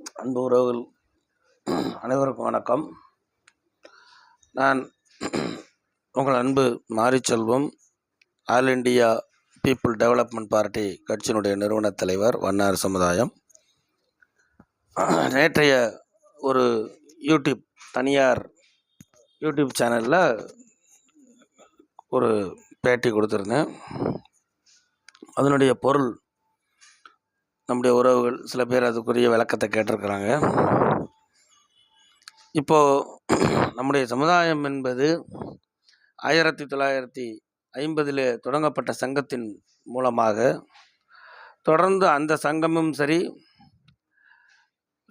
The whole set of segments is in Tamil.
அன்பு உறவுகள் அனைவருக்கும் வணக்கம். நான் உங்கள் அன்பு Marichelvam All India People Development Party கட்சியினுடைய நிறுவனத் தலைவர் வண்ணார் சமுதாயம். நேற்றைய ஒரு யூடியூப் தனியார் யூடியூப் சேனலில் ஒரு பேட்டி கொடுத்துருந்தேன். அதனுடைய பொருள் நம்முடைய உறவுகள் சில பேர் அதுக்குரிய விளக்கத்தை கேட்டிருக்கிறாங்க. இப்போது நம்முடைய சமுதாயம் என்பது ஆயிரத்தி தொள்ளாயிரத்தி ஐம்பதில் தொடங்கப்பட்ட சங்கத்தின் மூலமாக தொடர்ந்து அந்த சங்கமும் சரி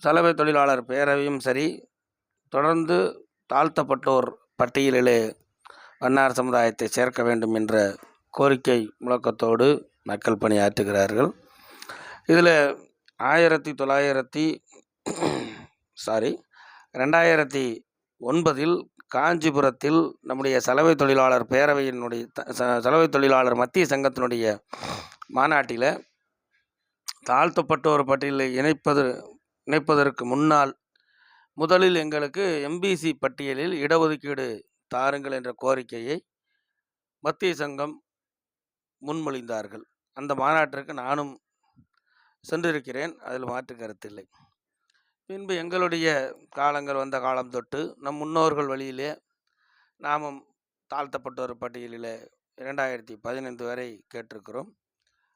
சலவை தொழிலாளர் பேரவையும் சரி தொடர்ந்து தாழ்த்தப்பட்டோர் பட்டியலிலே வண்ணார் சமுதாயத்தை சேர்க்க வேண்டும் என்ற கோரிக்கை முழக்கத்தோடு மக்கள் பணியாற்றுகிறார்கள். இதில் ஆயிரத்தி தொள்ளாயிரத்தி சாரி ரெண்டாயிரத்தி ஒன்பதில் காஞ்சிபுரத்தில் நம்முடைய சலவை தொழிலாளர் பேரவையினுடைய ச- சலவை தொழிலாளர் மத்திய சங்கத்தினுடைய மாநாட்டில் தாழ்த்தப்பட்டோர் பட்டியலில் இணைப்பது இணைப்பதற்கு முன்னால் முதலில் எங்களுக்கு எம்பிசி பட்டியலில் இடஒதுக்கீடு தாருங்கள் என்ற கோரிக்கையை மத்திய சங்கம் முன்மொழிந்தார்கள். அந்த மாநாட்டிற்கு நானும் சென்றிருக்கிறேன். அதில் மாற்று கருத்தில்லை பின்பு எங்களுடைய காலங்கள் வந்த காலம் தொட்டு நம் முன்னோர்கள் வழியிலே நாமும் தாழ்த்தப்பட்டோர் பட்டியலில் இரண்டாயிரத்தி பதினைந்து வரை கேட்டிருக்கிறோம்.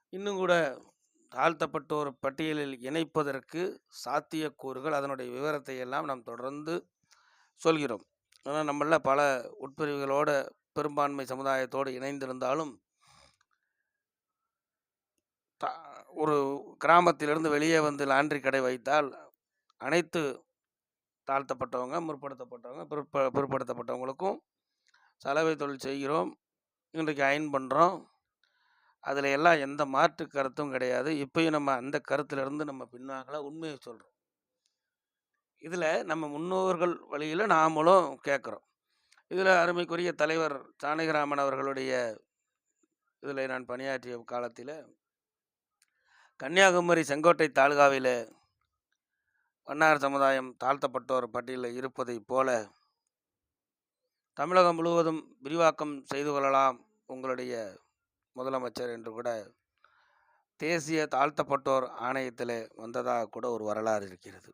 இன்னும் கூட தாழ்த்தப்பட்டோர் பட்டியலில் இணைப்பதற்கு சாத்தியக்கூறுகள் அதனுடைய விவரத்தை எல்லாம் நாம் தொடர்ந்து சொல்கிறோம். ஆனால் நம்மள பல உட்பிரிவுகளோட பெரும்பான்மை சமுதாயத்தோடு இணைந்திருந்தாலும் தா- ஒரு கிராமத்திலிருந்து வெளியே வந்து லாண்ட்ரி கடை வைத்தால் அனைத்து தாழ்த்தப்பட்டவங்க முற்படுத்தப்பட்டவங்க பிற்ப பிற்படுத்தப்பட்டவங்களுக்கும் சலவை தொழில் செய்கிறோம் இன்றைக்கு அயன் பண்ணுறோம் அதில் எல்லாம் எந்த மாற்று கருத்தும் கிடையாது. இப்பயும் நம்ம அந்த கருத்திலிருந்து நம்ம பின்னாகல உண்மையை சொல்கிறோம் இதில் நம்ம முன்னோர்கள் வழியில் நாமளும் கேட்குறோம். இதில் அருமைக்குரிய தலைவர் ஜானகிராமன் அவர்களுடைய இதில் நான் பணியாற்றிய காலத்தில் கன்னியாகுமரி செங்கோட்டை தாலுகாவில் வண்ணார் சமுதாயம் தாழ்த்தப்பட்டோர் பட்டியலில் இருப்பதைப் போல தமிழகம் முழுவதும் விரிவாக்கம் செய்து கொள்ளலாம் உங்களுடைய முதலமைச்சர் என்று கூட தேசிய தாழ்த்தப்பட்டோர் ஆணையத்தில் வந்ததாக கூட ஒரு வரலாறு இருக்கிறது.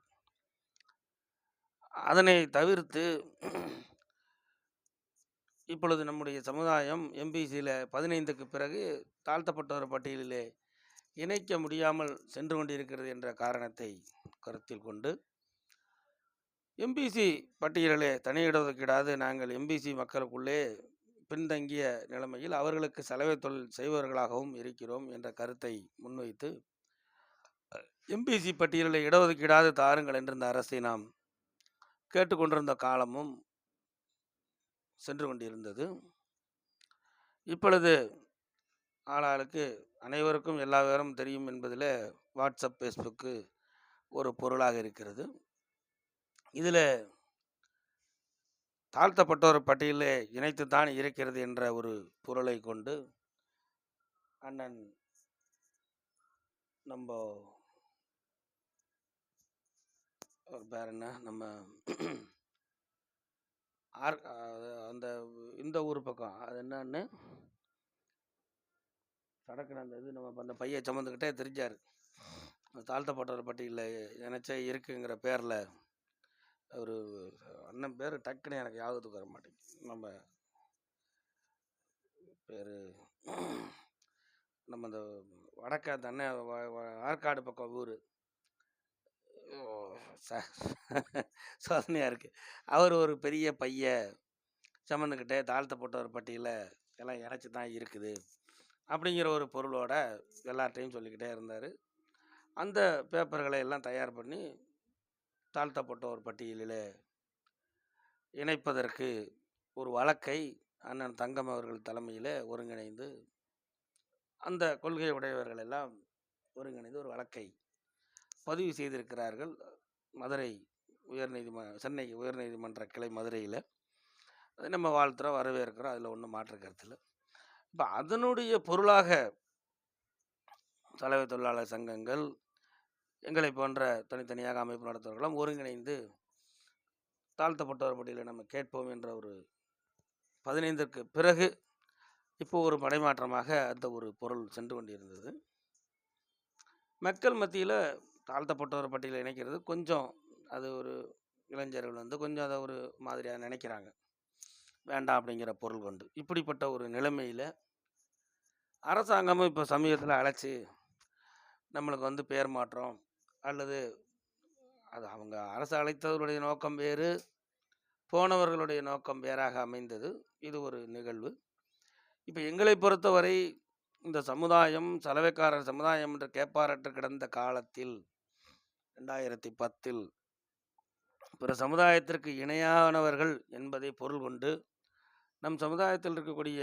அதனை தவிர்த்து இப்பொழுது நம்முடைய சமுதாயம் எம்பிசியில் பதினைந்துக்கு பிறகு தாழ்த்தப்பட்டோர் பட்டியலிலே இணைக்க முடியாமல் சென்று கொண்டிருக்கிறது என்ற காரணத்தை கருத்தில் கொண்டு எம்பிசி பட்டியலிலே தனி இடஒதுக்கீடாது நாங்கள் எம்பிசி மக்களுக்குள்ளே பின்தங்கிய நிலைமையில் அவர்களுக்கு சலவை தொழில் செய்பவர்களாகவும் இருக்கிறோம் என்ற கருத்தை முன்வைத்து எம்பிசி பட்டியலில் இடஒதுக்கீடாது தாருங்கள் என்று இந்த அரசை நாம் கேட்டுக்கொண்டிருந்த காலமும் சென்று கொண்டிருந்தது. இப்பொழுது ஆளாளுக்கு அனைவருக்கும் எல்லா விவரமும் தெரியும் என்பதில் வாட்ஸ்அப் ஃபேஸ்புக்கு ஒரு பொருளாக இருக்கிறது. இதில் தாழ்த்தப்பட்டோர் பட்டியலில் இணைத்து தான் இருக்கிறது என்ற ஒரு பொருளை கொண்டு அண்ணன் நம்ம பேர் என்ன? நம்ம ஆர் அந்த இந்த ஊர் பக்கம். அது என்னன்னு சடக்குன்னு அந்த இது நம்ம அந்த பையன் சுமந்துக்கிட்டே தெரிஞ்சார். தாழ்த்தப்பட்டவர் பட்டியலில் இணைச்சே இருக்குங்கிற பேரில் ஒரு அண்ணன் பேர் டக்குன்னு எனக்கு யாபத்துக்கு வர மாட்டேங்குது. நம்ம பேர் நம்ம இந்த வடக்க அந்த அண்ணன் ஆற்காடு பக்கம் ஊர். சோதனையாக இருக்குது அவர் ஒரு பெரிய பைய சம்மந்துக்கிட்டே தாழ்த்தப்பட்டவர் பட்டியலில் எல்லாம் இணைச்சி தான் இருக்குது. அப்படிங்கிற ஒரு பொருளோட எல்லார்ட்டையும் சொல்லிக்கிட்டே இருந்தார். அந்த பேப்பர்களை எல்லாம் தயார் பண்ணி தாழ்த்தப்பட்ட ஒரு பட்டியலில் இணைப்பதற்கு ஒரு வழக்கை அண்ணன் தங்கம் அவர்கள் தலைமையில் ஒருங்கிணைந்து அந்த கொள்கை உடையவர்கள் எல்லாம் ஒருங்கிணைந்து ஒரு வழக்கை பதிவு செய்திருக்கிறார்கள். மதுரை உயர்நீதிம சென்னை உயர்நீதிமன்ற கிளை மதுரையில். அது நம்ம வாழ்த்துறோம் வரவேற்கிறோம். அதில் ஒன்றும் மாற்று கருத்தில் இப்போ அதனுடைய பொருளாக தலைவர் தொழிலாளர் சங்கங்கள் எங்களை போன்ற தனித்தனியாக அமைப்பு நடத்துவர்களும் ஒருங்கிணைந்து தாழ்த்தப்பட்டவர் பட்டியலை நம்ம கேட்போம் என்ற ஒரு பதினைந்திற்கு பிறகு இப்போ ஒரு மடைமாற்றமாக அந்த ஒரு பொருள் சென்று கொண்டிருந்தது. மக்கள் மத்தியில் தாழ்த்தப்பட்டவர் பட்டியலை இணைக்கிறது கொஞ்சம் அது ஒரு இளைஞர்கள் வந்து கொஞ்சம் அதை ஒரு மாதிரியாக நினைக்கிறாங்க. வேண்டாம் அப்படிங்கிற பொருள் கொண்டு இப்படிப்பட்ட ஒரு நிலைமையில் அரசாங்கமும் இப்போ சமீபத்தில் அழைச்சி நம்மளுக்கு வந்து பேர் மாற்றம் அல்லது அது அவங்க அரசு அழைத்தவர்களுடைய நோக்கம் வேறு போனவர்களுடைய நோக்கம் வேறாக அமைந்தது. இது ஒரு நிகழ்வு. இப்போ எங்களை பொறுத்தவரை இந்த சமுதாயம் சலவைக்காரர் சமுதாயம் என்று கேட்பாரற்று கிடந்த காலத்தில் ரெண்டாயிரத்தி பத்தில் பிற சமுதாயத்திற்கு இணையானவர்கள் என்பதை பொருள் கொண்டு நம் சமுதாயத்தில் இருக்கக்கூடிய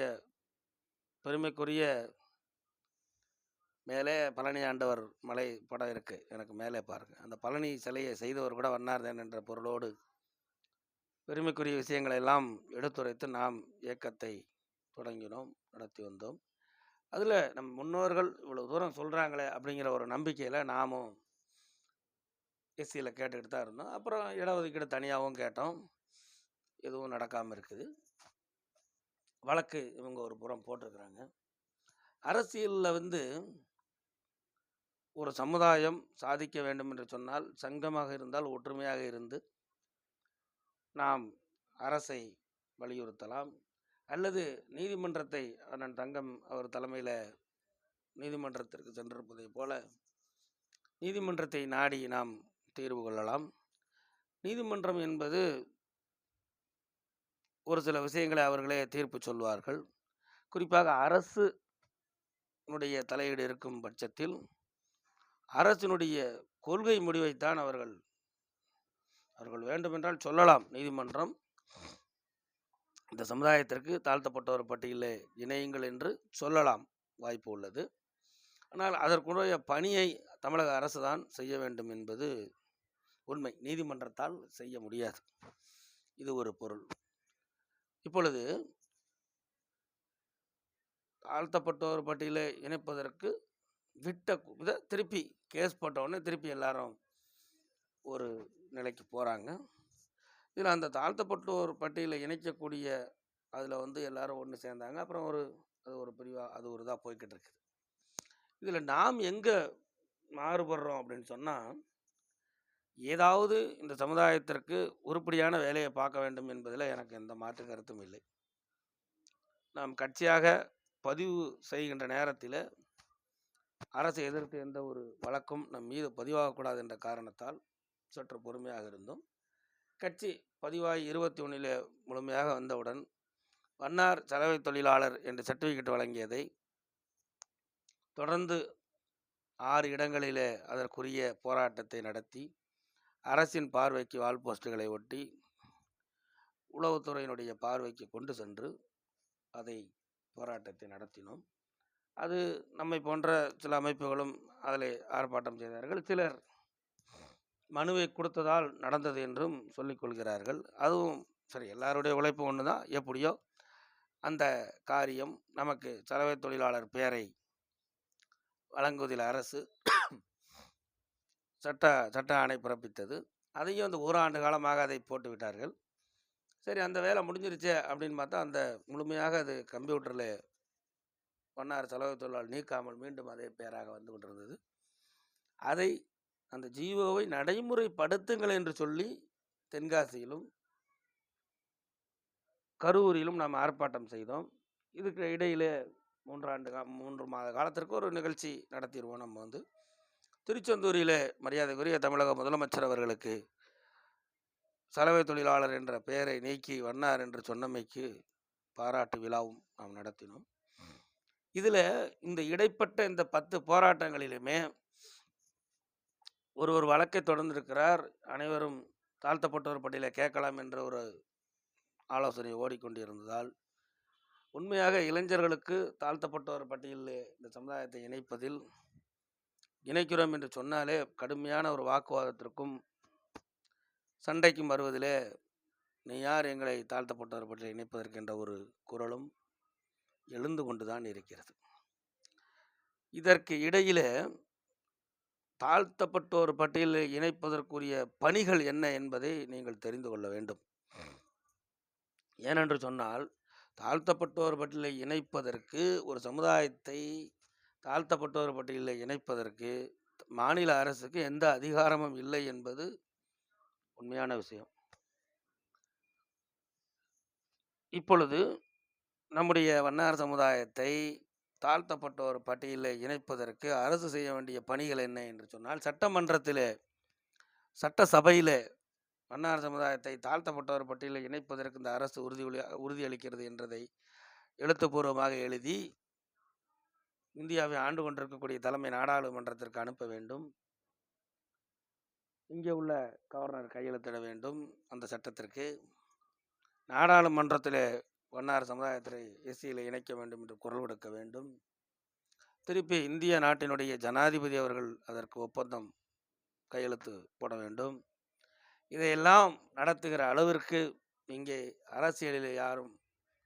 பெருமைக்குரிய மேலே பழனி ஆண்டவர் மலை படம் இருக்குது எனக்கு மேலே பாருங்க. அந்த பழனி சிலையை செய்தவர் கூட வண்ணார்தேன் என்ற பொருளோடு பெருமைக்குரிய விஷயங்களை எல்லாம் எடுத்துரைத்து நாம் இயக்கத்தை தொடங்கினோம் நடத்தி வந்தோம். அதில் நம் முன்னோர்கள் இவ்வளோ தூரம் சொல்கிறாங்களே அப்படிங்கிற ஒரு நம்பிக்கையில் நாமும் எஸ்சியில் கேட்டுக்கிட்டு தான் இருந்தோம். அப்புறம் இடஒதுக்கீடு தனியாகவும் கேட்டோம். எதுவும் நடக்காமல் இருக்குது. வழக்கு இவங்க ஒரு புறம் போட்டிருக்கிறாங்க. அரசியலில் வந்து ஒரு சமுதாயம் சாதிக்க வேண்டும் என்று சொன்னால் சங்கமாக இருந்தால் ஒற்றுமையாக இருந்து நாம் அரசை வலியுறுத்தலாம். அல்லது நீதிமன்றத்தை அண்ணன் தங்கம் அவர் தலைமையில் நீதிமன்றத்திற்கு சென்றிருப்பதைப் போல நீதிமன்றத்தை நாடி நாம் தீர்வு கொள்ளலாம். நீதிமன்றம் என்பது ஒரு சில விஷயங்களை அவர்களே தீர்ப்பு சொல்வார்கள். குறிப்பாக அரசு தலையீடு இருக்கும் பட்சத்தில் அரசினுடைய கொள்கை முடிவைத்தான் அவர்கள் அவர்கள் வேண்டுமென்றால் சொல்லலாம். நீதிமன்றம் இந்த சமுதாயத்திற்கு தாழ்த்தப்பட்டவர் பட்டியலே இணையுங்கள் என்று சொல்லலாம். வாய்ப்பு உள்ளது. ஆனால் அதற்குரிய பணியை தமிழக அரசு தான் செய்ய வேண்டும் என்பது உண்மை. நீதிமன்றத்தால் செய்ய முடியாது. இது ஒரு பொருள். இப்பொழுது தாழ்த்தப்பட்டோர் பட்டியலை இணைப்பதற்கு விட்ட இதை திருப்பி கேஸ் போட்டவுடனே திருப்பி எல்லாரும் ஒரு நிலைக்கு போகிறாங்க இதில் அந்த தாழ்த்தப்பட்டோர் பட்டியலை இணைக்கக்கூடிய அதில் வந்து எல்லாரும் ஒன்று சேர்ந்தாங்க. அப்புறம் ஒரு அது ஒரு பிரிவாக அது ஒரு இதாக போய்கிட்டு இருக்குது. இதில் நாம் எங்கே மாறுபடுறோம் அப்படின்னு சொன்னால் ஏதாவது இந்த சமுதாயத்திற்கு உருப்படியான வேலையை பார்க்க வேண்டும் என்பதில் எனக்கு எந்த மாற்று கருத்தும் இல்லை. நாம் கட்சியாக பதிவு செய்கின்ற நேரத்தில் அரசை எதிர்த்து எந்த ஒரு வழக்கும் நம் மீது பதிவாகக்கூடாது என்ற காரணத்தால் சற்று பொறுமையாக இருந்தோம். கட்சி பதிவாகி இருபத்தி ஒன்றில் முழுமையாக வந்தவுடன் வண்ணார் சலவை தொழிலாளர் என்ற சர்டிஃபிகேட் வழங்கியதை தொடர்ந்து ஆறு இடங்களிலே அதற்குரிய போராட்டத்தை நடத்தி அரசின் பார்வைக்கு வால் போஸ்டுகளை ஒட்டி உளவுத்துறையினுடைய பார்வைக்கு கொண்டு சென்று அதை போராட்டத்தை நடத்தினோம். அது நம்மை போன்ற சில அமைப்புகளும் அதில் ஆர்ப்பாட்டம் செய்தார்கள். சிலர் மனுவை கொடுத்ததால் நடந்தது என்றும் சொல்லிக் கொள்கிறார்கள். அதுவும் சரி எல்லாருடைய உழைப்பு ஒன்று தான் எப்படியோ அந்த காரியம் நமக்கு சலவை தொழிலாளர் பெயரை வழங்குவதில் அரசு சட்ட சட்ட ஆணை பிறப்பித்தது. அதையும் அந்த ஒரு ஆண்டு காலமாக அதை போட்டு விட்டார்கள். சரி அந்த வேலை முடிஞ்சிருச்சே அப்படின்னு பார்த்தா அந்த முழுமையாக அது கம்ப்யூட்டரில் பண்ணார் செலவு தொழிலால் நீக்காமல் மீண்டும் அதே பெயராக வந்து கொண்டிருந்தது. அதை அந்த ஜீவோவை நடைமுறைப்படுத்துங்கள் என்று சொல்லி தென்காசியிலும் கரூரிலும் நாம் ஆர்ப்பாட்டம் செய்தோம். இதுக்கு இடையிலே மூன்றாண்டு மூன்று மாத காலத்திற்கு ஒரு நிகழ்ச்சி நடத்திடுவோம் நம்ம வந்து. திருச்செந்தூரிலே மரியாதைக்குரிய தமிழக முதலமைச்சர் அவர்களுக்கு சலவை தொழிலாளர் என்ற பெயரை நீக்கி வண்ணார் என்று சொன்னமைக்கு பாராட்டு விழாவும் நாம் நடத்தினோம். இதில் இந்த இடைப்பட்ட இந்த பத்து போராட்டங்களிலுமே ஒரு ஒரு வழக்கை தொடர்ந்திருக்கிறார். அனைவரும் தாழ்த்தப்பட்டவர் பட்டியலை கேட்கலாம் என்ற ஒரு ஆலோசனை ஓடிக்கொண்டிருந்ததால் உண்மையாக இளைஞர்களுக்கு தாழ்த்தப்பட்டவர் பட்டியலில் இந்த சமுதாயத்தை இணைப்பதில் இணைக்கிறோம் என்று சொன்னாலே கடுமையான ஒரு வாக்குவாதத்திற்கும் சண்டைக்கும் வருவதிலே நீ யார் எங்களை தாழ்த்தப்பட்டவர் பற்றி இணைப்பதற்கென்ற ஒரு குரலும் எழுந்து கொண்டுதான் இருக்கிறது. இதற்கு இடையிலே தாழ்த்தப்பட்டோர் பட்டியலில் இணைப்பதற்குரிய பணிகள் என்ன என்பதை நீங்கள் தெரிந்து கொள்ள வேண்டும். ஏனென்று சொன்னால் தாழ்த்தப்பட்டோர் பட்டியலை இணைப்பதற்கு ஒரு சமுதாயத்தை தாழ்த்தப்பட்டோர் பட்டியலில் இணைப்பதற்கு மாநில அரசுக்கு எந்த அதிகாரமும் இல்லை என்பது உண்மையான விஷயம். இப்பொழுது நம்முடைய வண்ணார் சமுதாயத்தை தாழ்த்தப்பட்டோர் பட்டியலில் இணைப்பதற்கு அரசு செய்ய வேண்டிய பணிகள் என்ன என்று சொன்னால் சட்டமன்றத்திலே சட்டசபையிலே வண்ணார் சமுதாயத்தை தாழ்த்தப்பட்டோர் பட்டியலில் இணைப்பதற்கு இந்த அரசு உறுதி உறுதியளிக்கிறது என்றதை எழுத்துப்பூர்வமாக எழுதி இந்தியாவை ஆண்டு கொண்டிருக்கக்கூடிய தலைமை நாடாளுமன்றத்திற்கு அனுப்ப வேண்டும். இங்கே உள்ள கவர்னர் கையெழுத்திட வேண்டும் அந்த சட்டத்திற்கு. நாடாளுமன்றத்தில் வண்ணார் சமுதாயத்தை எஸ்சியில் இணைக்க வேண்டும் என்று குரல் கொடுக்க வேண்டும். திருப்பி இந்திய நாட்டினுடைய ஜனாதிபதி அவர்கள் அதற்கு ஒப்பந்தம் கையெழுத்து போட வேண்டும். இதையெல்லாம் நடத்துகிற அளவிற்கு இங்கே அரசியலில் யாரும்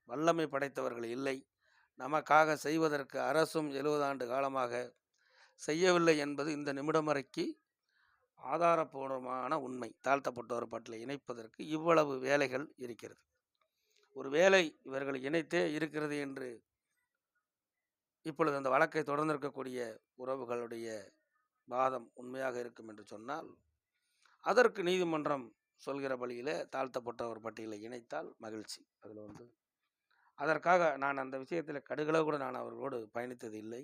வல்லமை படைத்தவர்கள் இல்லை. நமக்காக செய்வதற்கு அரசும் எழுபது ஆண்டு காலமாக செய்யவில்லை என்பது இந்த நிமிடம் வரைக்கு ஆதாரபூர்வமான உண்மை. தாழ்த்தப்பட்டோர் பட்டியலை இணைப்பதற்கு இவ்வளவு வேலைகள் இருக்கிறது. ஒரு வேலை இவர்கள் இணைத்தே இருக்கிறது என்று இப்பொழுது அந்த வழக்கை தொடர்ந்திருக்கக்கூடிய உறவுகளுடைய வாதம் உண்மையாக இருக்கும் என்று சொன்னால் அதற்கு நீதிமன்றம் சொல்கிற வழியில் தாழ்த்தப்பட்டவர் பட்டியலை இணைத்தால் மகிழ்ச்சி. அதில் வந்து அதற்காக நான் அந்த விஷயத்தில் கடுகளவு கூட நான் அவர்களோடு பயணித்தது இல்லை.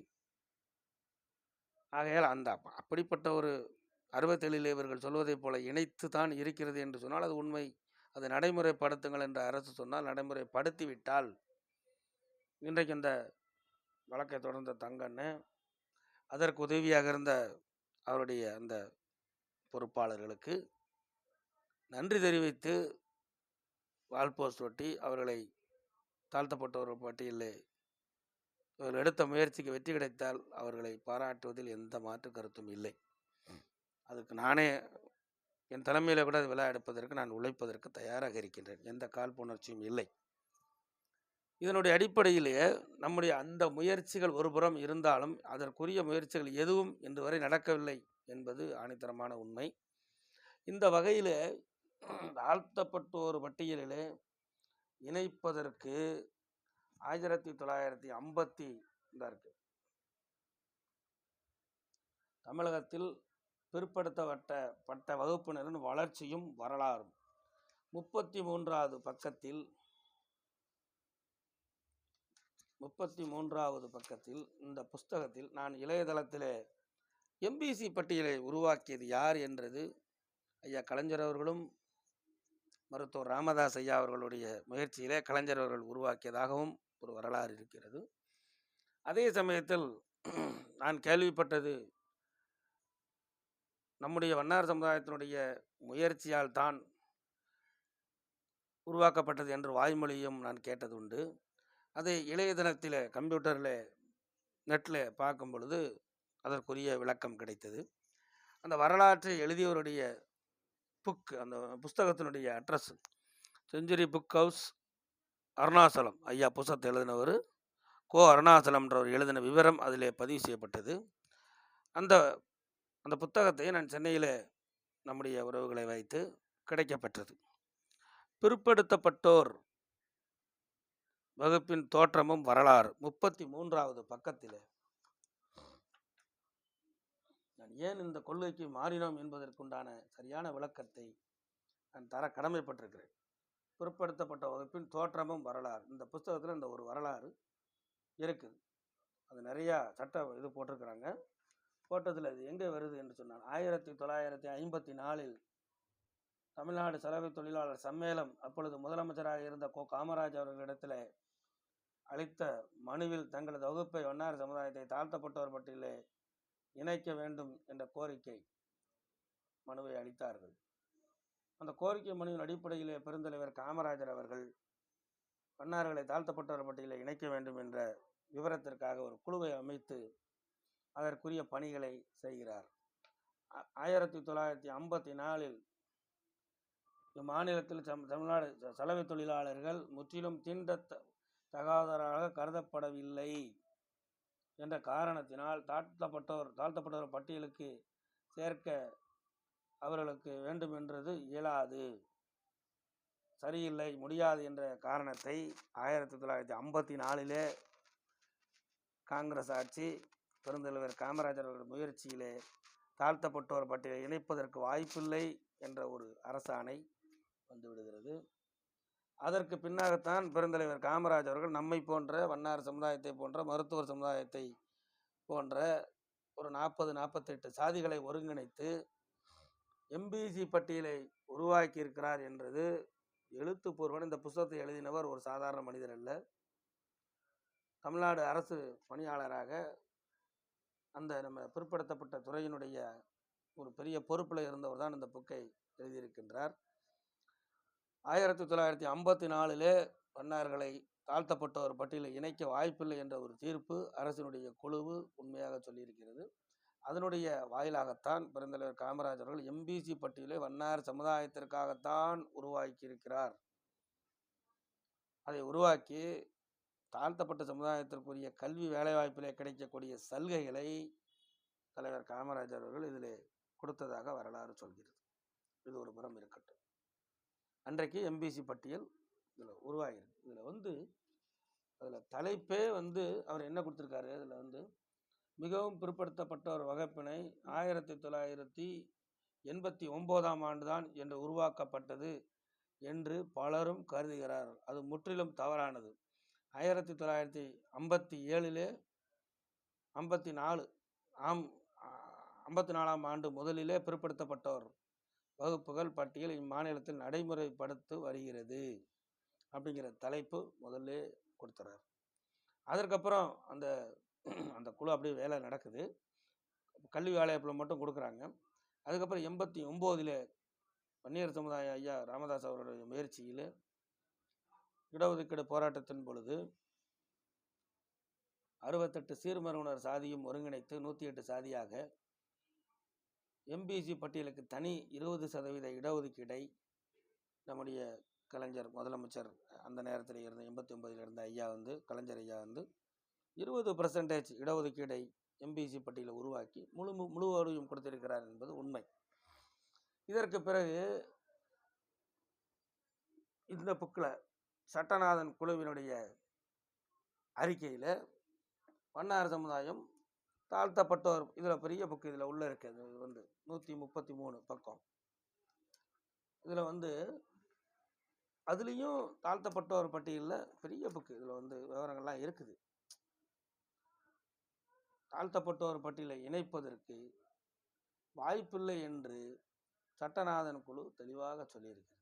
ஆகையால் அந்த அப்படிப்பட்ட ஒரு அறுபத்தேழில் இவர்கள் சொல்வதைப் போல இணைத்து தான் இருக்கிறது என்று சொன்னால் அது உண்மை. அது நடைமுறைப்படுத்துங்கள் என்று அரசு சொன்னால் நடைமுறைப்படுத்திவிட்டால் இன்றைக்கு இந்த வழக்கை தொடர்ந்த தங்கன்னு அதற்கு உதவியாக இருந்த அவருடைய அந்த பொறுப்பாளர்களுக்கு நன்றி தெரிவித்து வால்போஸ்ட் ஒட்டி அவர்களை தாழ்த்தப்பட்டவர் பட்டியலில் இவர்கள் எடுத்த முயற்சிக்கு வெற்றி கிடைத்தால் அவர்களை பாராட்டுவதில் எந்த மாற்று கருத்தும் இல்லை. அதுக்கு நானே என் தலைமையில் கூட விழா எடுப்பதற்கு நான் உழைப்பதற்கு தயாராக இருக்கின்றேன். எந்த காழ்ப்புணர்ச்சியும் இல்லை. இதனுடைய அடிப்படையிலேயே நம்முடைய அந்த முயற்சிகள் ஒருபுறம் இருந்தாலும் அதற்குரிய முயற்சிகள் எதுவும் இன்று வரை நடக்கவில்லை என்பது ஆணித்தரமான உண்மை. இந்த வகையில் தாழ்த்தப்பட்டோர் பட்டியலிலே இணைப்பதற்கு ஆயிரத்தி தொள்ளாயிரத்தி ஐம்பத்தி இருக்கு. தமிழகத்தில் பிற்படுத்தப்பட்ட பட்ட வகுப்பினரின் வளர்ச்சியும் வரலாறும். முப்பத்தி மூன்றாவது பக்கத்தில் முப்பத்தி மூன்றாவது பக்கத்தில் இந்த புஸ்தகத்தில் நான் இளையதளத்திலே எம்பிசி பட்டியலை உருவாக்கியது யார் என்றது ஐயா கலைஞர் அவர்களும் மருத்துவர் ராமதாஸ் ஐயா அவர்களுடைய முயற்சியிலே கலைஞர் அவர்கள் உருவாக்கியதாகவும் ஒரு வரலாறு இருக்கிறது. அதே சமயத்தில் நான் கேள்விப்பட்டது நம்முடைய வண்ணார் சமுதாயத்தினுடைய முயற்சியால் தான் உருவாக்கப்பட்டது என்று வாய்மொழியும் நான் கேட்டது உண்டு அதை இளைய தினத்தில் கம்ப்யூட்டரில் நெட்டில் பார்க்கும் பொழுது அதற்குரிய விளக்கம் கிடைத்தது. அந்த வரலாற்றை எழுதியவருடைய புக் அந்த புஸ்தகத்தினுடைய address. Century Book House Arunachalam. ஐயா புஸ்தகத்தை எழுதினவர். கோ அருணாசலம்ன்றவர் எழுதின விவரம் அதில் பதிவு செய்யப்பட்டது. அந்த அந்த புத்தகத்தை நான் சென்னையில் நம்முடைய உறவுகளை வைத்து கிடைக்கப்பெற்றது. பிற்படுத்தப்பட்டோர் வகுப்பின் தோற்றமும் வரலாறு. முப்பத்தி மூன்றாவது பக்கத்தில் நான் ஏன் இந்த கொள்கைக்கு மாறினோம் என்பதற்குண்டான சரியான விளக்கத்தை நான் தர கடமைப்பட்டிருக்கிறேன். பிற்படுத்தப்பட்ட வகுப்பின் தோற்றமும் வரலாறு. இந்த புஸ்தகத்தில் இந்த ஒரு வரலாறு இருக்குது அது நிறையா சட்ட இது போட்டிருக்கிறாங்க. போட்டதில் இது எங்கே வருது என்று சொன்னால் ஆயிரத்தி தொள்ளாயிரத்தி ஐம்பத்தி நாலில் தமிழ்நாடு சலவை தொழிலாளர் சம்மேளம் அப்பொழுது முதலமைச்சராக இருந்த கோ. காமராஜ் அவர்களிடத்தில் அளித்த மனுவில் தங்களது வகுப்பை வண்ணார் சமுதாயத்தை தாழ்த்தப்பட்டவர் பட்டியலே இணைக்க வேண்டும் என்ற கோரிக்கை மனுவை அளித்தார்கள். அந்த கோரிக்கை மனுவின் அடிப்படையிலே பெருந்தலைவர் காமராஜர் அவர்கள் மன்னார்களை தாழ்த்தப்பட்டவர் பட்டியலை இணைக்க வேண்டும் என்ற விவரத்திற்காக ஒரு குழுவை அமைத்து அதற்குரிய பணிகளை செய்கிறார். ஆயிரத்தி தொள்ளாயிரத்தி ஐம்பத்தி நாலில் இம்மாநிலத்தில் சம் தமிழ்நாடு சலவை தொழிலாளர்கள் முற்றிலும் தீண்ட தகாதராக கருதப்படவில்லை. என்ற காரணத்தினால் தாழ்த்தப்பட்டோர் தாழ்த்தப்பட்டோர் பட்டியலுக்கு சேர்க்க அவர்களுக்கு வேண்டுமென்றது இயலாது. சரியில்லை முடியாது என்ற காரணத்தை ஆயிரத்தி தொள்ளாயிரத்தி ஐம்பத்தி நாலிலே காங்கிரஸ் ஆட்சி பெருந்தலைவர் காமராஜர் அவர்கள் முயற்சியிலே தாழ்த்தப்பட்டோர் பட்டியலை இணைப்பதற்கு வாய்ப்பில்லை என்ற ஒரு அரசாணை வந்துவிடுகிறது. அதற்கு பின்னாகத்தான் பெருந்தலைவர் காமராஜ் அவர்கள் நம்மை போன்ற வண்ணார் சமுதாயத்தை போன்ற மருத்துவர் சமுதாயத்தை போன்ற ஒரு நாற்பது நாற்பத்தெட்டு சாதிகளை ஒருங்கிணைத்து எம்பிசி பட்டியலை உருவாக்கி இருக்கிறார் என்றது எழுத்துப்பூர்வன் இந்த புஸ்தகத்தை எழுதினவர் ஒரு சாதாரண மனிதர் அல்ல. தமிழ்நாடு அரசு பணியாளராக அந்த நம்ம பிற்படுத்தப்பட்ட துறையினுடைய ஒரு பெரிய பொறுப்பில் இருந்தவர் தான் இந்த புக்கை எழுதியிருக்கின்றார். ஆயிரத்தி தொள்ளாயிரத்தி ஐம்பத்தி நாலிலே வண்ணார்களை தாழ்த்தப்பட்டோர் பட்டியலில் இணைக்க வாய்ப்பில்லை என்ற ஒரு தீர்ப்பு அரசினுடைய குழுவு உண்மையாக சொல்லியிருக்கிறது. அதனுடைய வாயிலாகத்தான் பெருந்தலைவர் காமராஜர் அவர்கள் எம்பிசி பட்டியலை வண்ணார் சமுதாயத்திற்காகத்தான் உருவாக்கியிருக்கிறார். அதை உருவாக்கி தாழ்த்தப்பட்ட சமுதாயத்திற்குரிய கல்வி வேலைவாய்ப்பிலே கிடைக்கக்கூடிய சலுகைகளை தலைவர் காமராஜர் அவர்கள் இதில் கொடுத்ததாக வரலாறு சொல்கிறது. இது ஒரு புறம் இருக்கட்டும். அன்றைக்கு எம்பிசி பட்டியல் இதில் உருவாகிருக்கு இதில் வந்து அதில் தலைப்பே வந்து அவர் என்ன கொடுத்துருக்காரு? அதில் வந்து மிகவும் பிற்படுத்தப்பட்ட ஒரு வகுப்பினை ஆயிரத்தி தொள்ளாயிரத்தி எண்பத்தி ஒம்போதாம் ஆண்டுதான் என்று உருவாக்கப்பட்டது என்று பலரும் கருதுகிறார். அது முற்றிலும் தவறானது. ஆயிரத்தி தொள்ளாயிரத்தி ஐம்பத்தி ஏழிலே ஐம்பத்தி நாலு ஆம் ஐம்பத்தி நாலாம் ஆண்டு முதலிலே பிற்படுத்தப்பட்டோர் வகுப்புகள் பட்டியல் இம்மாநிலத்தில் நடைமுறைப்படுத்து வருகிறது. அப்படிங்கிற தலைப்பு முதல்ல கொடுத்துறார். அதற்கப்புறம் அந்த அந்த குழு அப்படியே வேலை நடக்குது. கல்வி வேலைவாய்ப்பில் மட்டும் கொடுக்குறாங்க. அதுக்கப்புறம் எண்பத்தி ஒம்போதில் வன்னியர் சமுதாய ஐயா ராமதாஸ் அவருடைய முயற்சியில் இடஒதுக்கீடு போராட்டத்தின் பொழுது அறுபத்தெட்டு சீர்மரபினர் சாதியும் ஒருங்கிணைத்து நூற்றி எட்டு சாதியாக எம்பிசி பட்டியலுக்கு தனி இருபது சதவீத இடஒதுக்கீடை நம்முடைய கலைஞர் முதலமைச்சர் அந்த நேரத்தில் இருந்த எண்பத்தி ஒன்பதில் இருந்த ஐயா வந்து கலைஞர் ஐயா வந்து இருபது பர்சன்டேஜ் இடஒதுக்கீடை எம்பிசி பட்டியலை உருவாக்கி முழு முழுவதும் கொடுத்திருக்கிறார் என்பது உண்மை. இதற்கு பிறகு இந்த புக்கில் சட்டநாதன் குழுவினுடைய அறிக்கையில் வண்ணார் சமுதாயம் தாழ்த்தப்பட்டோர் இதில் பெரிய புக்கு இதில் உள்ளே இருக்குது இது வந்து நூற்றி முப்பத்தி மூணு பக்கம். இதில் வந்து அதுலேயும் தாழ்த்தப்பட்டோர் பட்டியலில் பெரிய புக்கு இதில் வந்து விவரங்கள்லாம் இருக்குது. தாழ்த்தப்பட்டோர் பட்டியலை இணைப்பதற்கு வாய்ப்பில்லை என்று சட்டநாதன் குழு தெளிவாக சொல்லியிருக்கிறது.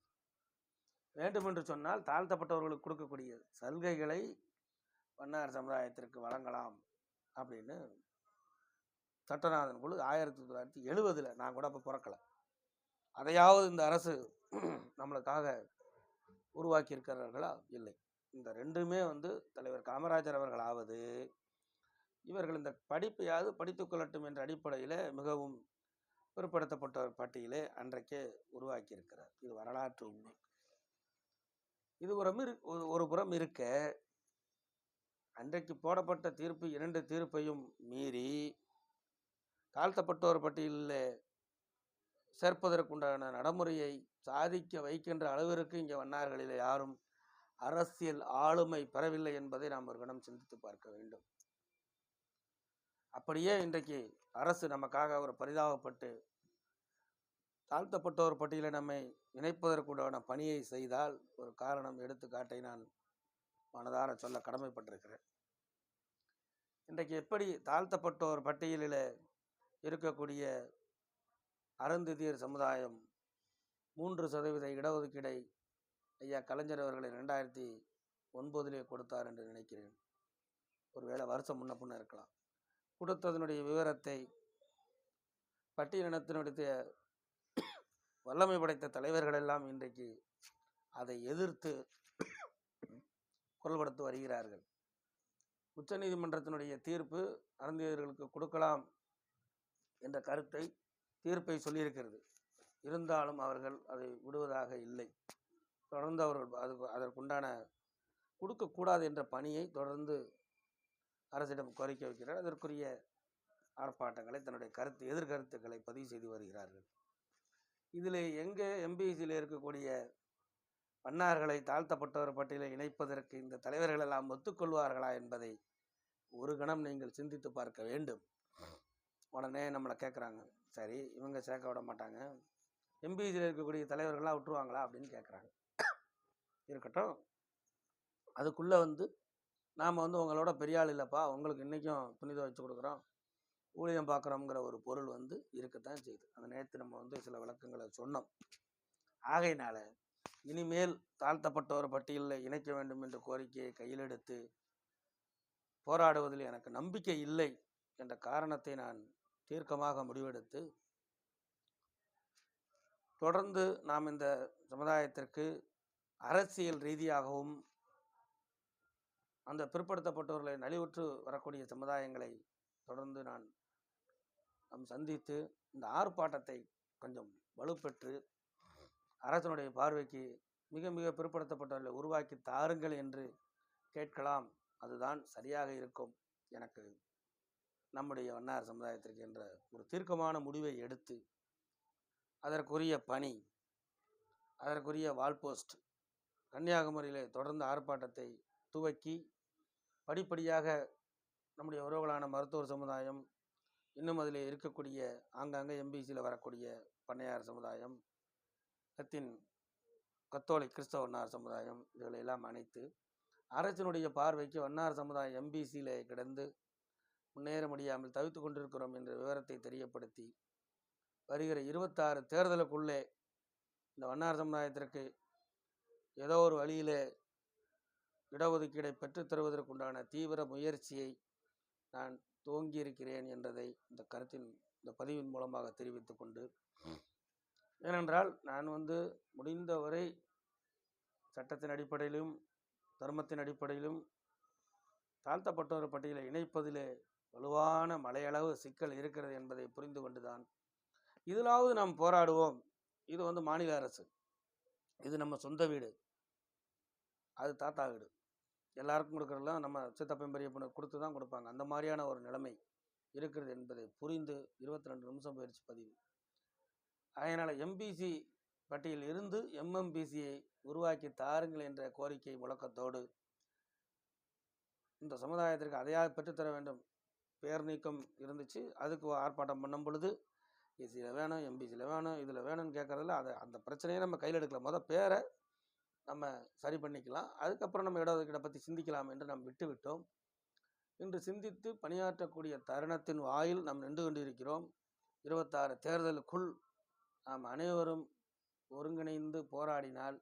வேண்டுமென்று சொன்னால் தாழ்த்தப்பட்டவர்களுக்கு கொடுக்கக்கூடிய சலுகைகளை வண்ணார் சமுதாயத்திற்கு வழங்கலாம் அப்படின்னு சட்டநாதன் குழு ஆயிரத்தி தொள்ளாயிரத்தி எழுபதில் நான் கூட அப்போ பிறக்கலை. அதையாவது இந்த அரசு நம்மளுக்காக உருவாக்கி இருக்கிறார்களா இல்லை. இந்த ரெண்டுமே வந்து தலைவர் காமராஜர் அவர்களாவது இவர்கள் இந்த படிப்பையாவது படித்து கொள்ளட்டும் என்ற அடிப்படையில் மிகவும் பிற்படுத்தப்பட்டவர் பட்டியலே அன்றைக்கே உருவாக்கியிருக்கிறார். இது வரலாற்று உண்மை. இது ஒரு ஒரு- ஒரு புறம் இருக்க அன்றைக்கு போடப்பட்ட தீர்ப்பு இரண்டு தீர்ப்பையும் மீறி தாழ்த்தப்பட்டோர் பட்டியலில் சேர்ப்பதற்குண்டான நடைமுறையை சாதிக்க வைக்கின்ற அளவிற்கு இங்கே வண்ணார்களில் யாரும் அரசியல் ஆளுமை பெறவில்லை என்பதை நாம் ஒரு கணம் சிந்தித்து பார்க்க வேண்டும். அப்படியே இன்றைக்கு அரசு நமக்காக ஒரு பரிதாபப்பட்டு தாழ்த்தப்பட்டோர் பட்டியலை நம்மை இணைப்பதற்குண்டான பணியை செய்தால் ஒரு காரணம் எடுத்துக்காட்டை நான் மனதார சொல்ல கடமைப்பட்டிருக்கிறேன். இன்றைக்கு எப்படி தாழ்த்தப்பட்டோர் பட்டியலில் இருக்கக்கூடிய அருந்ததியர் சமுதாயம் மூன்று சதவீத இடஒதுக்கீடை ஐயா கலைஞர் அவர்களை ரெண்டாயிரத்தி ஒன்பதிலே கொடுத்தார் என்று நினைக்கிறேன். ஒருவேளை வருஷம் முன்ன பின்ன இருக்கலாம். கொடுத்ததனுடைய விவரத்தை பட்டியலினத்தினுடைய வல்லமை படைத்த தலைவர்கள் எல்லாம் இன்றைக்கு அதை எதிர்த்து குரல் கொடுத்து வருகிறார்கள். உச்சநீதிமன்றத்தினுடைய தீர்ப்பு அருந்தியர்களுக்கு கொடுக்கலாம் என்ற கருத்தை தீர்ப்பை சொல்லியிருக்கிறது. இருந்தாலும் அவர்கள் அதை விடுவதாக இல்லை. தொடர்ந்து அவர்கள் அது அதற்குண்டான கொடுக்கக்கூடாது என்ற பணியை தொடர்ந்து அரசிடம் கோரிக்கை வைக்கிறார். அதற்குரிய ஆர்ப்பாட்டங்களை தன்னுடைய கருத்து எதிர்கருத்துக்களை பதிவு செய்து வருகிறார்கள். இதில் எங்கே எம்பிசியில் இருக்கக்கூடிய மன்னார்களை தாழ்த்தப்பட்டவர் பட்டியலில் இணைப்பதற்கு இந்த தலைவர்கள் எல்லாம் ஒத்துக்கொள்வார்களா என்பதை ஒரு கணம் நீங்கள் சிந்தித்து பார்க்க வேண்டும். உடனே நம்மளை கேட்குறாங்க சரி இவங்க சேர்க்க விட மாட்டாங்க. எம்பிஜியில் இருக்கக்கூடிய தலைவர்கள்லாம் விட்டுருவாங்களா அப்படின்னு கேட்குறாங்க இருக்கட்டும். அதுக்குள்ளே வந்து நாம் வந்து உங்களோட பெரிய ஆள் இல்லைப்பா. உங்களுக்கு இன்றைக்கும் துணி துவைச்சு கொடுக்குறோம். ஊழியம் பார்க்குறோங்கிற ஒரு பொருள் வந்து இருக்கத்தான் செய்யுது. அந்த நேரத்தில் நம்ம வந்து சில விளக்கங்களை சொன்னோம். ஆகையினால இனிமேல் தாழ்த்தப்பட்டோர் பட்டியலில் இணைக்க வேண்டும் என்ற கோரிக்கையை கையிலெடுத்து போராடுவதில் எனக்கு நம்பிக்கை இல்லை என்ற காரணத்தை நான் தீர்க்கமாக முடிவெடுத்து தொடர்ந்து நாம் இந்த சமுதாயத்திற்கு அரசியல் ரீதியாகவும் அந்த பிற்படுத்தப்பட்டவர்களை நலிவுற்று வரக்கூடிய சமுதாயங்களை தொடர்ந்து நான் நாம் சந்தித்து இந்த ஆர்ப்பாட்டத்தை கொஞ்சம் வலுப்பெற்று அரசனுடைய பார்வைக்கு மிக மிக பிற்படுத்தப்பட்டவர்களை உருவாக்கி தாருங்கள் என்று கேட்கலாம். அதுதான் சரியாக இருக்கும். எனக்கு நம்முடைய வண்ணார் சமுதாயத்திற்கு என்ற ஒரு தீர்க்கமான முடிவை எடுத்து அதற்குரிய பணி அதற்குரிய வால்போஸ்ட் கன்னியாகுமரியிலே தொடர்ந்து ஆர்ப்பாட்டத்தை துவக்கி படிப்படியாக நம்முடைய உறவுகளான மருத்துவர் சமுதாயம் இன்னும் அதில் இருக்கக்கூடிய ஆங்காங்கே எம்பிசியில் வரக்கூடிய பண்ணையார் சமுதாயம் கத்தின் கத்தோலிக் கிறிஸ்தவ வண்ணார் சமுதாயம் இவர்களெல்லாம் அனைத்து அணைத்து அரசினுடைய பார்வைக்கு வண்ணார் சமுதாயம் எம்பிசியில் கிடந்து முன்னேற முடியாமல் தவித்து கொண்டிருக்கிறோம் என்ற விவரத்தை தெரியப்படுத்தி வருகிற இருபத்தாறு தேர்தலுக்குள்ளே இந்த வண்ணார் சமுதாயத்திற்கு ஏதோ ஒரு வழியிலே இடஒதுக்கீடை பெற்றுத் தருவதற்குண்டான தீவிர முயற்சியை நான் துவங்கியிருக்கிறேன் என்பதை இந்த கருத்தின் இந்த பதிவின் மூலமாக தெரிவித்துக் கொண்டு ஏனென்றால் நான் வந்து முடிந்தவரை சட்டத்தின் அடிப்படையிலும் தர்மத்தின் அடிப்படையிலும் தாழ்த்தப்பட்டோர் பட்டியலை இணைப்பதிலே வலுவான மலையளவு சிக்கல் இருக்கிறது என்பதை புரிந்து கொண்டுதான் இதிலாவது நாம் போராடுவோம். இது வந்து மாநில அரசு. இது நம்ம சொந்த வீடு. அது தாத்தா வீடு. எல்லாருக்கும் கொடுக்குறதுலாம் நம்ம சித்தப்பன் பெரியப்பனை கொடுத்து தான் கொடுப்பாங்க. அந்த மாதிரியான ஒரு நிலைமை இருக்கிறது என்பதை புரிந்து இருபத்தி ரெண்டு நிமிஷம் பயிற்சி பதிவு. அதனால் எம்பிசி பட்டியலில் இருந்து எம்எம்பிசியை உருவாக்கி தாருங்கள் என்ற கோரிக்கை முழக்கத்தோடு இந்த சமுதாயத்திற்கு அதையாக பெற்றுத்தர வேண்டும். பேர் நீக்கம் இருந்துச்சு. அதுக்கு ஆர்ப்பாட்டம் பண்ணும் பொழுது எசியில் வேணும் எம்பிசியில் வேணும் இதில் வேணும்னு கேட்குறதுல அதை அந்த பிரச்சனையை நம்ம கையில் எடுக்கல. மொதல் பேரை நம்ம சரி பண்ணிக்கலாம். அதுக்கப்புறம் நம்ம இடஒதுக்கீடை பற்றி சிந்திக்கலாம் என்று நாம் விட்டுவிட்டோம் இன்று சிந்தித்து பணியாற்றக்கூடிய தருணத்தின் வாயில் நாம் நின்று கொண்டிருக்கிறோம். இருபத்தாறு தேர்தலுக்குள் நாம் அனைவரும் ஒருங்கிணைந்து போராடினால்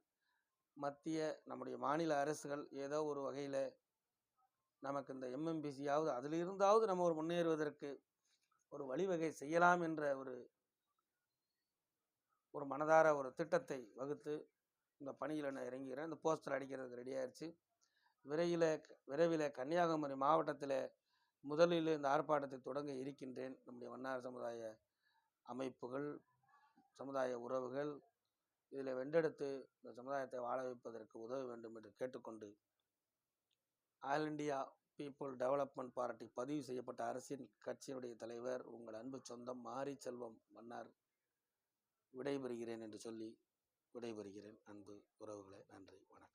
மத்திய நம்முடைய மாநில அரசுகள் ஏதோ ஒரு வகையில் நமக்கு இந்த எம்எம்பிசியாவது அதில் இருந்தாவது நம்ம ஒரு முன்னேறுவதற்கு ஒரு வழிவகை செய்யலாம் என்ற ஒரு ஒரு மனதார ஒரு திட்டத்தை வகுத்து இந்த பணியில் நான் இறங்குகிறேன். இந்த போஸ்டர் அடிக்கிறதுக்கு ரெடி ஆயிடுச்சு விரைவில் விரைவில் கன்னியாகுமரி மாவட்டத்தில் முதலில் இந்த ஆர்ப்பாட்டத்தை தொடங்க இருக்கின்றேன். நம்முடைய வண்ணார் சமுதாய அமைப்புகள் சமுதாய உறவுகள் இதில் வென்றெடுத்து இந்த சமுதாயத்தை வாழ வைப்பதற்கு உதவ வேண்டும் என்று கேட்டுக்கொண்டு All India People Development Party பதிவு செய்யப்பட்ட அரசின் கட்சியினுடைய தலைவர் உங்கள் அன்பு சொந்தம் மாரி செல்வம் மன்னார் விடைபெறுகிறேன் என்று சொல்லி விடைபெறுகிறேன். அன்பு உறவுகளை நன்றி வணக்கம்.